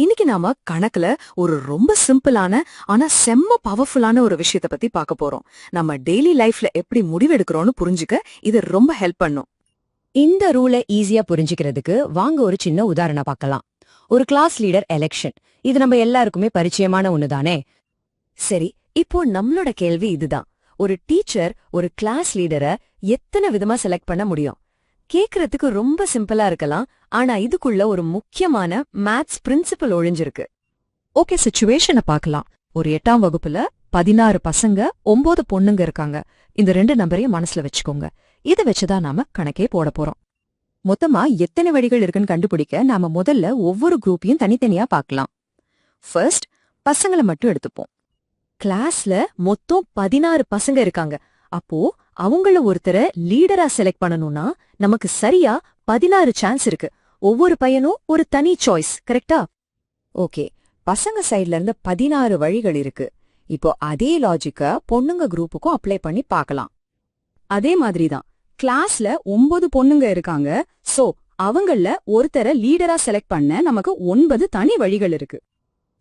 இன்னைக்கு நாம கணக்குல ஒரு ரொம்ப சிம்பிளான ஆனா செம்ம பவர்ஃபுல்லான ஒரு விஷயத்த பத்தி பார்க்க போறோம். நம்ம டெய்லி லைஃப்ல எப்படி முடிவெடுக்கிறோம்னு புரிஞ்சுக்க இது ரொம்ப ஹெல்ப் பண்ணும். இந்த ரூலை ஈஸியா புரிஞ்சுக்கிறதுக்கு வாங்க ஒரு சின்ன உதாரணம் பார்க்கலாம். ஒரு கிளாஸ் லீடர் எலெக்ஷன் இது நம்ம எல்லாருக்குமே பரிச்சயமான ஒண்ணுதானே? சரி இப்போ நம்மளோட கேள்வி இதுதான். ஒரு டீச்சர் ஒரு கிளாஸ் லீடரை எத்தனை விதமா செலக்ட் பண்ண முடியும்? கேக்குறதுக்கு ரொம்ப சிம்பிளா இருக்கலாம். ஆனா இதுக்குள்ள ஒரு முக்கியமான மேத்ஸ் பிரின்சிபல் ஒழிஞ்சிருக்கு. ஓகே சுச்சுவேஷனை பார்க்கலாம். ஒரு எட்டாம் வகுப்புல பதினாறு பசங்க ஒன்பது பொண்ணுங்க இருக்காங்க. இந்த ரெண்டு நம்பரையும் மனசுல வச்சுக்கோங்க. இதை வச்சுதான் நாம கணக்கே போட போறோம். மொத்தமா எத்தனை வழிகள் இருக்குன்னு கண்டுபிடிக்க நாம முதல்ல ஒவ்வொரு குரூப்பையும் தனித்தனியா பார்க்கலாம். ஃபர்ஸ்ட் பசங்களை மட்டும் எடுத்துப்போம். கிளாஸ்ல மொத்தம் பதினாறு பசங்க இருக்காங்க. அப்போ அவங்கள ஒருத்தரை லீடரா செலக்ட் பண்ணணும்னா நமக்கு சரியா பதினாறு சான்ஸ் இருக்கு. ஒவ்வொரு பையனும் ஒரு தனி சாய்ஸ் கரெக்டா ஓகே பசங்க சைடுல இருந்து பதினாறு வழிகள் இருக்கு. இப்போ அதே லாஜிக்க பொண்ணுங்க குரூப்புக்கும் அப்ளை பண்ணி பார்க்கலாம். அதே மாதிரிதான் கிளாஸ்ல ஒன்பது பொண்ணுங்க இருக்காங்க. சோ அவங்கள ஒருத்தரை லீடரா செலக்ட் பண்ண நமக்கு ஒன்பது தனி வழிகள் இருக்கு.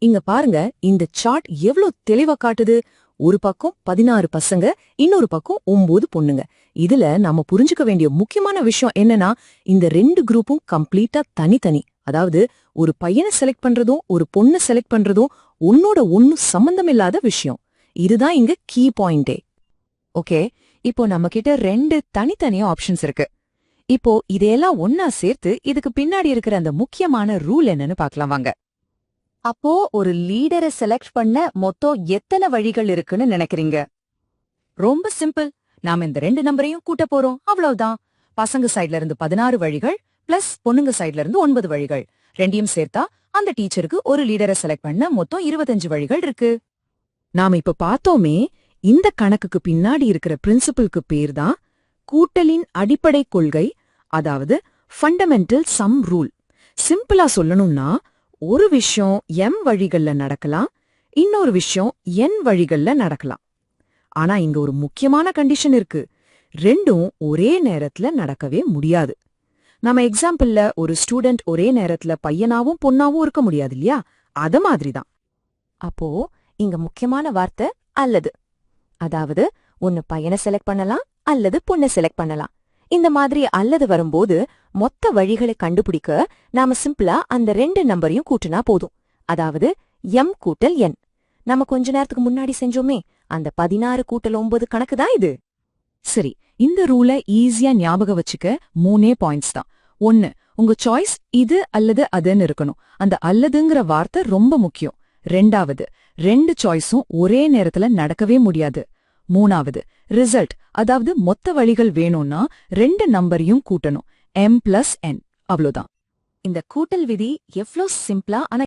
இங்க பாருங்க இந்த சார்ட் எவ்வளவு தெளிவா காட்டுது? ஒரு பக்கம் பதினாறு பசங்க இன்னொரு பக்கம் ஒன்பது பொண்ணுங்க. இதுல நாம புரிஞ்சுக்க வேண்டிய முக்கியமான விஷயம் என்னன்னா இந்த ரெண்டு குரூப்பும் கம்ப்ளீட்டா தனித்தனி. அதாவது ஒரு பையனை செலக்ட் பண்றதும் ஒரு பொண்ணை செலக்ட் பண்றதும் உன்னோட ஒன்னும் சம்பந்தமில்லாத விஷயம். இதுதான் இங்க கீ பாயிண்டே. ஓகே? இப்போ நம்ம கிட்ட ரெண்டு தனித்தனியா ஆப்ஷன்ஸ் இருக்கு. இப்போ இதையெல்லாம் ஒன்னா சேர்த்து இதுக்கு பின்னாடி இருக்கிற அந்த முக்கியமான ரூல் என்னன்னு பாக்கலாம் வாங்க. அப்போ ஒரு லீடரை செலக்ட் பண்ண மொத்தம் எத்தனை வழிகள் இருக்குன்னு நினைக்கிறீங்க? ரொம்ப சிம்பிள். நாம இந்த ரெண்டு நம்பரையும் கூட்ட போறோம். அவ்வளவுதான். பசங்க சைடுல இருந்து பதினாறு வழிகள் பிளஸ் பொண்ணுங்க சைடுல இருந்து ஒன்பது வழிகள். ரெண்டையும் சேர்த்தா அந்த டீச்சருக்கு ஒரு லீடரை செலக்ட் பண்ண மொத்தம் இருபத்தஞ்சு வழிகள் இருக்கு. நாம இப்ப பார்த்தோமே இந்த கணக்குக்கு பின்னாடி இருக்கிற பிரின்சிபலுக்கு பேர் தான் கூட்டலின் அடிப்படை கொள்கை அதாவது ஃபண்டமெண்டல் சம் ரூல் சிம்பிளா சொல்லணும்னா ஒரு விஷயம் எம் வழிகள்ல நடக்கலாம் இன்னொரு விஷயம் என் வழிகள்ல நடக்கலாம். ஆனா இங்க ஒரு முக்கியமான கண்டிஷன் இருக்கு. ரெண்டும் ஒரே நேரத்துல நடக்கவே முடியாது. நம்ம எக்ஸாம்பிள்ல ஒரு ஸ்டூடெண்ட் ஒரே நேரத்துல பையனாவும் பொண்ணாவும் இருக்க முடியாது இல்லையா? அத மாதிரிதான். அப்போ இங்க முக்கியமான வார்த்தை அல்லது. அதாவது ஒன்னு பையனை செலக்ட் பண்ணலாம் அல்லது பொண்ணை செலக்ட் பண்ணலாம். இந்த மாதிரி அல்லது வரும்போது மொத்த வழிகளை கண்டுபிடிக்க நாம சிம்பிளா அந்த ரெண்டு நம்பரையும் கூட்டினா போதும். அதாவது எம் கூட்டல் என் நம்ம கொஞ்ச நேரத்துக்கு முன்னாடி செஞ்சோமே அந்த பதினாறு கூட்டல் ஒன்பது கணக்கு தான் இது? சரி இந்த ரூல ஈஸியா ஞாபகம் வச்சுக்க மூணே பாயிண்ட்ஸ் தான். ஒன்னு உங்க சாய்ஸ் இது அல்லது அதுன்னு இருக்கணும். அந்த அல்லதுங்கிற வார்த்தை ரொம்ப முக்கியம். ரெண்டாவது ரெண்டு சாய்ஸும் ஒரே நேரத்துல நடக்கவே முடியாது. மூணாவது ரிசல்ட் அதாவது மொத்த வழிகள் வேணும்னா ரெண்டு நம்பரையும் கூட்டணும். எம் பிளஸ் என் அவ்வளோதான் இந்த கூட்டல் விதி எவ்வளோ சிம்பிளா ஆனா